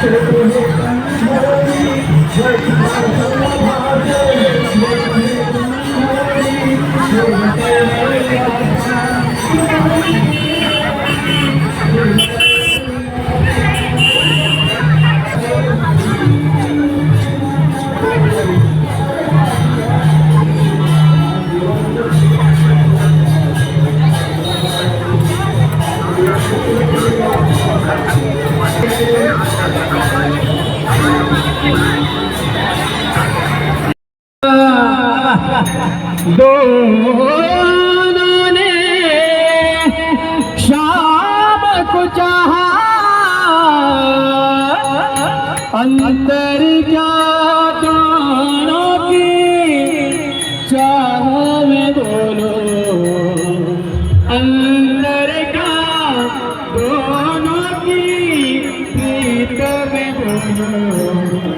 Gracias. दोनों ने शाम को चाहा। अंदर क्या दोनों की चाह में बोलो। अंदर क्या दोनों की प्रीत में बोलो।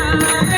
Amen.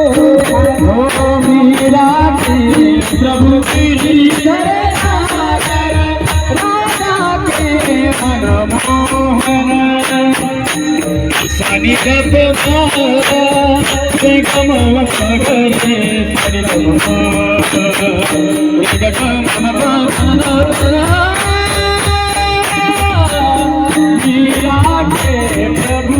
प्रभु की शरण राजा के मनमोहन। सनी जब गम करे सनी गम के प्रभु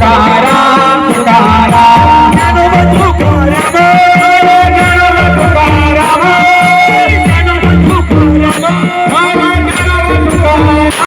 का